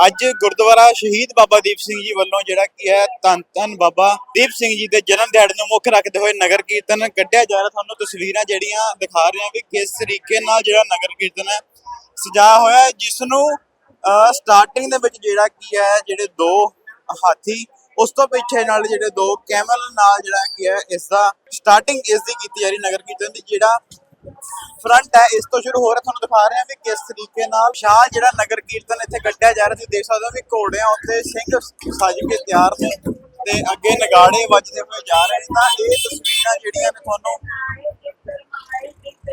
ਅੱਜ ਗੁਰਦੁਆਰਾ ਸ਼ਹੀਦ ਬਾਬਾ ਦੀਪ ਸਿੰਘ ਜੀ ਵੱਲੋਂ ਜਿਹੜਾ ਕੀ ਹੈ, ਧੰਨ ਧੰਨ ਬਾਬਾ ਦੀਪ ਸਿੰਘ ਜੀ ਦੇ ਜਨਮ ਦਿਹਾੜੇ ਨੂੰ ਮੁੱਖ ਰੱਖਦੇ ਹੋਏ ਨਗਰ ਕੀਰਤਨ ਕੱਢਿਆ ਜਾ ਰਿਹਾ। ਤੁਹਾਨੂੰ ਤਸਵੀਰਾਂ ਜਿਹੜੀਆਂ ਦਿਖਾ ਰਹੇ ਹਾਂ ਵੀ ਕਿਸ ਤਰੀਕੇ ਨਾਲ ਜਿਹੜਾ ਨਗਰ ਕੀਰਤਨ ਹੈ ਸਜਾ ਹੋਇਆ ਹੈ, ਜਿਸ ਨੂੰ ਸਟਾਰਟਿੰਗ ਦੇ ਵਿੱਚ ਜਿਹੜਾ ਕੀ ਹੈ, ਜਿਹੜੇ ਦੋ ਹਾਥੀ, ਉਸ ਤੋਂ ਪਿੱਛੇ ਨਾਲ ਜਿਹੜੇ ਦੋ ਕੈਮਲ ਨਾਲ ਜਿਹੜਾ ਕੀ ਹੈ ਇਸ ਦਾ ਸਟਾਰਟਿੰਗ ਇਸ ਦੀ ਕੀਤੀ ਜਾ ਰਹੀ ਨਗਰ ਕੀਰਤਨ ਦੀ, ਜਿਹੜਾ ਫਰੰਟ ਹੈ। ਇਸ ਤੋਂ ਸ਼ੁਰੂ ਹੋ ਰਿਹਾ, ਤੁਹਾਨੂੰ ਦਿਖਾ ਰਹੇ ਹਾਂ ਵੀ ਕਿਸ ਤਰੀਕੇ ਨਾਲ ਸ਼ਾਹ ਜਿਹੜਾ ਨਗਰ ਕੀਰਤਨ ਇੱਥੇ ਕੱਢਿਆ ਜਾ ਰਿਹਾ, ਤੁਸੀਂ ਦੇਖ ਸਕਦੇ ਹੋ ਵੀ ਘੋੜਿਆਂ ਉੱਤੇ ਸਿੰਘ ਸਜ ਕੇ ਤਿਆਰ ਨੇ ਤੇ ਅੱਗੇ ਨਗਾੜੇ ਵੱਜਦੇ ਹੋਏ ਜਾ ਰਹੇ ਨੇ। ਤਾਂ ਇਹ ਤਸਵੀਰਾਂ ਜਿਹੜੀਆਂ ਨੇ ਤੁਹਾਨੂੰ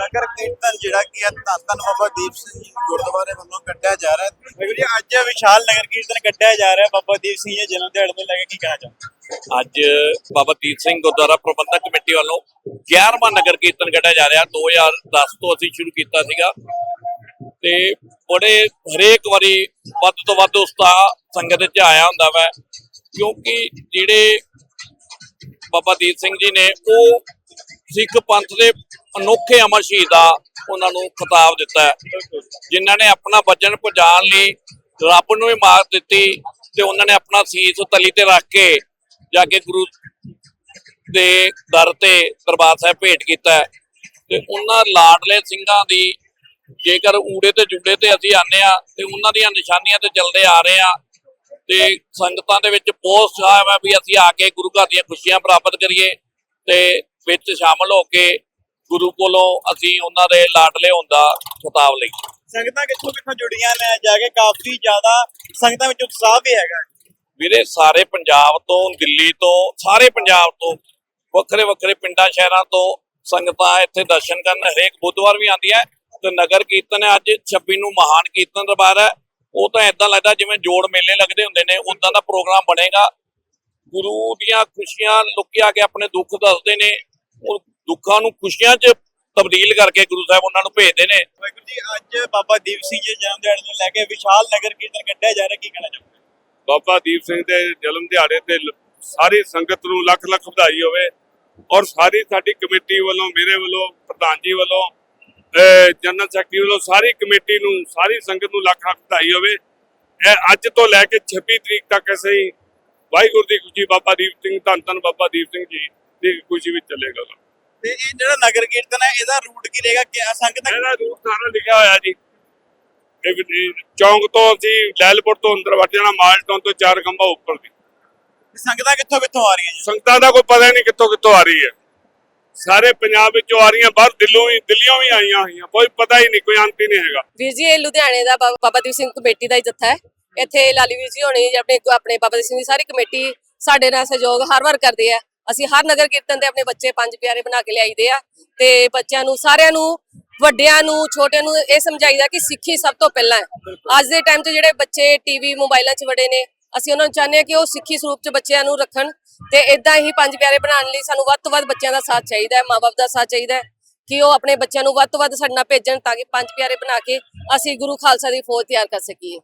ਨਗਰ ਕੀਰਤਨ ਜਿਹੜਾ ਕੀ ਹੈ ਧੰਨ ਧੰਨ ਬਾਬਾ ਦੀਪ ਸਿੰਘ ਜੀ ਗੁਰਦੁਆਰੇ ਵੱਲੋਂ ਕੱਢਿਆ ਜਾ ਰਿਹਾ। ਹੈ ਦੇਖੋ ਜੀ, ਅੱਜ ਵਿਸ਼ਾਲ ਨਗਰ ਕੀਰਤਨ ਕੱਢਿਆ ਜਾ ਰਿਹਾ। ਬਾਬਾ ਦੀਪ ਸਿੰਘ ਜੀ ਜਨਮ ਦਿਹਾੜੇ ਨੂੰ ਲੈ ਕੇ ਕੀ ਕਹਿਣਾ ਚਾਹੁੰਦੇ ਅੱਜ ਬਾਬਾ ਦੀਪ ਸਿੰਘ ਗੁਰਦੁਆਰਾ ਪ੍ਰਬੰਧਕ ਕਮੇਟੀ ਵੱਲੋਂ 11ਵਾਂ ਨਗਰ ਕੀਰਤਨ ਕੱਢਿਆ ਜਾ ਰਿਹਾ। 2010 ਤੋਂ ਅਸੀਂ ਸ਼ੁਰੂ ਕੀਤਾ ਸੀਗਾ। ਤੇ ਬੜੇ ਹਰੇਕ ਵਾਰੀ ਵੱਧ ਤੋਂ ਵੱਧ ਉਤਸ਼ਾਹ ਸੰਗਤ ਵਿੱਚ ਆਇਆ ਹੁੰਦਾ ਵਾ। ਕਿਉਂਕਿ ਜਿਹੜੇ ਬਾਬਾ ਦੀਪ ਸਿੰਘ ਜੀ ਨੇ, ਉਹ ਸਿੱਖ ਪੰਥ ਦੇ ਅਨੋਖੇ ਅਮਰ ਸ਼ਹੀਦ ਸ਼ਹੀਦਾ ਉਹਨਾਂ ਨੂੰ ਖਿਤਾਬ ਦਿੱਤਾ ਹੈ। ਜਿਨ੍ਹਾਂ ਨੇ ਆਪਣਾ ਵਚਨ ਪਹੁੰਚਾਉਣ ਲਈ ਰੱਬ ਨੂੰ ਹੀ ਮਾਰ ਦਿੱਤੀ ਤੇ ਉਹਨਾਂ ਨੇ ਆਪਣਾ ਸੀਸ ਤਲੀ ਤੇ ਰੱਖ ਕੇ ਜਾ ਕੇ ਗੁਰੂ ਦੇ ਦਰ ਤੇ ਦਰਬਾਰ ਸਾਹਿਬ ਭੇਟ ਕੀਤਾ ਤੇ ਉਹਨਾਂ ਲਾਡਲੇ ਸਿੰਘਾਂ ਦੀ ਜੇਕਰ ਊੜੇ ਤੇ ਜੁੜੇ ਤੇ ਅਸੀਂ ਆਨੇ ਆ ਤੇ ਉਹਨਾਂ ਦੀਆਂ ਨਿਸ਼ਾਨੀਆਂ ਤੇ ਚੱਲਦੇ ਆ ਰਹੇ ਆ ਤੇ ਸੰਗਤਾਂ ਦੇ ਵਿੱਚ ਬਹੁਤ ਸਾਹਿਬ ਹੈ ਵੀ ਅਸੀਂ ਆ ਕੇ ਗੁਰੂ ਘਰ ਦੀਆਂ ਖੁਸ਼ੀਆਂ ਪ੍ਰਾਪਤ ਕਰੀਏ ਤੇ ਵਿੱਚ ਸ਼ਾਮਲ ਹੋ ਕੇ ਗੁਰੂ ਕੋਲੋਂ ਅਸੀਂ ਉਹਨਾਂ ਦੇ ਲਾਡਲੇ ਹੋਣ ਦਾ ਖਿਤਾਬ ਲਈ। ਸੰਗਤਾਂ ਕਿੱਥੋਂ ਕਿੱਥੋਂ ਜੁੜੀਆਂ ਨੇ? ਜਾ ਕੇ ਕਾਫੀ ਜ਼ਿਆਦਾ ਸੰਗਤਾਂ ਵਿੱਚ ਉਤਸ਼ਾਹ ਵੀ ਹੈਗਾ। ਵੀਰੇ ਸਾਰੇ ਪੰਜਾਬ ਤੋਂ ਦਿੱਲੀ ਤੋਂ ਸਾਰੇ ਪੰਜਾਬ ਤੋਂ ਵੱਖਰੇ ਵੱਖਰੇ ਪਿੰਡਾਂ ਸ਼ਹਿਰਾਂ ਤੋਂ ਸੰਗਤਾਂ ਇੱਥੇ ਦਰਸ਼ਨ ਕਰਨ ਹਰੇਕ ਬੁੱਧਵਾਰ ਵੀ ਆਉਂਦੀਆਂ ਤੇ ਨਗਰ ਕੀਰਤਨ ਹੈ ਅੱਜ 26 ਨੂੰ ਮਹਾਨ ਕੀਰਤਨ ਦਰਬਾਰ ਹੈ। ਉਹ ਤਾਂ ਇਦਾਂ ਲੱਗਦਾ ਜਿਵੇਂ ਜੋੜ ਮੇਲੇ ਲੱਗਦੇ ਹੁੰਦੇ ਨੇ ਉਦਾਂ ਦਾ ਪ੍ਰੋਗਰਾਮ ਬਣੇਗਾ। ਗੁਰੂ ਦੀਆਂ ਖੁਸ਼ੀਆਂ ਲੁਕਿਆ ਕੇ ਆਪਣੇ ਦੁੱਖ ਦੱਸਦੇ ਨੇ। ਦੁੱਖਾਂ ਨੂੰ ਖੁਸ਼ੀਆਂ 'ਚ ਤਬਦੀਲ ਕਰਕੇ ਗੁਰੂ ਸਾਹਿਬ ਉਹਨਾਂ ਨੂੰ ਭੇਜਦੇ ਨੇ। ਵਾਹਿਗੁਰੂ ਜੀ ਅੱਜ ਬਾਬਾ ਦੀਪ ਸਿੰਘ ਜੀ ਦੇ ਜਨਮ ਦਿਹਾੜੇ ਨੂੰ ਲੈ ਕੇ ਵਿਸ਼ਾਲ ਨਗਰ ਕੀਰਤਨ ਕੱਢਿਆ ਜਾ ਰਿਹਾ ਕੀ ਕਹਿਣਾ ਚਾਹੁੰਦੇ ਬਾਬਾ ਦੀਪ ਸਿੰਘ ਦੇ ਜਨਮ ਦਿਹਾੜੇ ਤੇ ਸਾਰੀ ਸੰਗਤ ਨੂੰ ਲੱਖ ਲੱਖ ਵਧਾਈ ਹੋਵੇ ਔਰ ਸਾਰੀ ਸਾਡੀ ਕਮੇਟੀ ਵੱਲੋਂ ਮੇਰੇ ਵੱਲੋਂ ਪ੍ਰਧਾਨ ਜੀ ਵੱਲੋਂ ਜਨਰਲ ਸੈਕਟਰੀ ਵੱਲੋਂ ਸਾਰੀ ਕਮੇਟੀ ਨੂੰ ਸਾਰੀ ਸੰਗਤ ਨੂੰ ਲੱਖ ਲੱਖ ਵਧਾਈ ਹੋਵੇ। ਇਹ ਅੱਜ ਤੋਂ ਲੈ ਕੇ 26 ਤਰੀਕ ਤੱਕ ਅਸੀਂ ਹੀ ਵਾਹਿਗੁਰੂ ਦੀ ਖੁਸ਼ੀ ਬਾਬਾ ਦੀਪ ਸਿੰਘ ਧੰਨ ਧੰਨ ਬਾਬਾ ਦੀਪ ਸਿੰਘ ਜੀ ਦੀ ਖੁਸ਼ੀ ਵਿੱਚ ਚੱਲੇਗਾ। ਤੇ ਇਹ ਜਿਹੜਾ ਨਗਰ ਕੀਰਤਨ ਹੈ ਇਹਦਾ ਰੂਟ ਕੀ ਰਹੇਗਾ? ਕਿ ਸੰਗਤਾਂ ਇਹਦਾ ਰੂਪ ਸਾਰਾ ਲਿਖਿਆ ਹੋਇਆ ਜੀ। ਚੌਂਕ ਤੋਂ ਅਸੀਂ ਲੈਲਪੁਰ ਤੋਂ ਅੰਦਰ ਵੜ ਜਾਣਾ ਮਾਲਟਾਊਨ ਤੋਂ ਚਾਰ ਖੰਭਾ ਉੱਪਰ ਦੀ। ਸੰਗਤਾਂ ਕਿੱਥੋਂ ਕਿੱਥੋਂ ਆ ਰਹੀਆਂ ਜੀ? ਸੰਗਤਾਂ ਦਾ ਕੋਈ ਪਤਾ ਹੀ ਨਹੀਂ ਕਿੱਥੋਂ ਕਿੱਥੋਂ ਆ ਰਹੀ ਹੈ। ਸਾਰੇ ਪੰਜਾਬ ਵਿੱਚੋਂ ਆ ਰਹੀਆਂ ਬਾਹਰ ਦਿੱਲੋਂ ਵੀ ਦਿੱਲੀੋਂ ਵੀ ਆਈਆਂ ਹੋਈਆਂ। ਕੋਈ ਪਤਾ ਹੀ ਨਹੀਂ ਕੋਈ ਅੰਤ ਹੀ ਨਹੀਂ ਹੈਗਾ। ਵੀਰ ਜੀ ਇਹ ਲੁਧਿਆਣੇ ਦਾ ਬਾਬਾ ਬਾਬਾ ਦੀਪ ਸਿੰਘ ਕਮੇਟੀ ਦਾ ਹੀ ਜੱਥਾ ਹੈ। ਇੱਥੇ ਲਾਲੀ ਵੀਰ ਜੀ ਹੋਣੀ ਆਪਣੇ ਆਪਣੇ ਬਾਬਾ ਦੀਪ ਸਿੰਘ ਦੀ ਸਾਰੀ ਕਮੇਟੀ ਸਾਡੇ ਨਾਲ ਸਹਿਯੋਗ ਹਰ ਵਾਰ ਕਰਦੇ ਆ। ਅਸੀਂ ਹਰ ਨਗਰ ਕੀਰਤਨ ਤੇ ਆਪਣੇ ਬੱਚੇ ਪੰਜ ਪਿਆਰੇ ਬਣਾ ਕੇ ਲਿਆਈਦੇ ਆ ਤੇ ਬੱਚਿਆਂ ਨੂੰ ਸਾਰਿਆਂ ਨੂੰ ਵੱਡਿਆਂ ਨੂੰ ਛੋਟਿਆਂ ਨੂੰ ਇਹ ਸਮਝਾਈਦਾ ਕਿ ਸਿੱਖੀ ਸਭ ਤੋਂ ਪਹਿਲਾਂ ਹੈ। ਅੱਜ ਦੇ ਟਾਈਮ 'ਚ ਜਿਹੜੇ ਬੱਚੇ ਟੀਵੀ ਮੋਬਾਈਲਾਂ 'ਚ ਵੜੇ ਨੇ ਅਸੀਂ ਉਹਨਾਂ ਨੂੰ ਚਾਹੁੰਦੇ ਹਾਂ ਕਿ ਉਹ ਸਿੱਖੀ ਸਰੂਪ 'ਚ ਬੱਚਿਆਂ ਨੂੰ ਰੱਖਣ ਤੇ ਇਦਾਂ ਹੀ ਪੰਜ ਪਿਆਰੇ ਬਣਾਉਣ ਲਈ ਸਾਨੂੰ ਵੱਧ ਤੋਂ ਵੱਧ ਬੱਚਿਆਂ ਦਾ ਸਾਥ ਚਾਹੀਦਾ ਹੈ ਮਾਪੇ ਦਾ ਸਾਥ ਚਾਹੀਦਾ ਹੈ ਕਿ ਉਹ ਆਪਣੇ ਬੱਚਿਆਂ ਨੂੰ ਵੱਧ ਤੋਂ ਵੱਧ ਸਾਡੇ ਨਾਲ ਭੇਜਣ ਤਾਂ ਕਿ ਪੰਜ ਪਿਆਰੇ ਬਣਾ ਕੇ ਅਸੀਂ ਗੁਰੂ ਖਾਲਸਾ ਦੀ ਫੌਜ ਤਿਆਰ ਕਰ ਸਕੀਏ।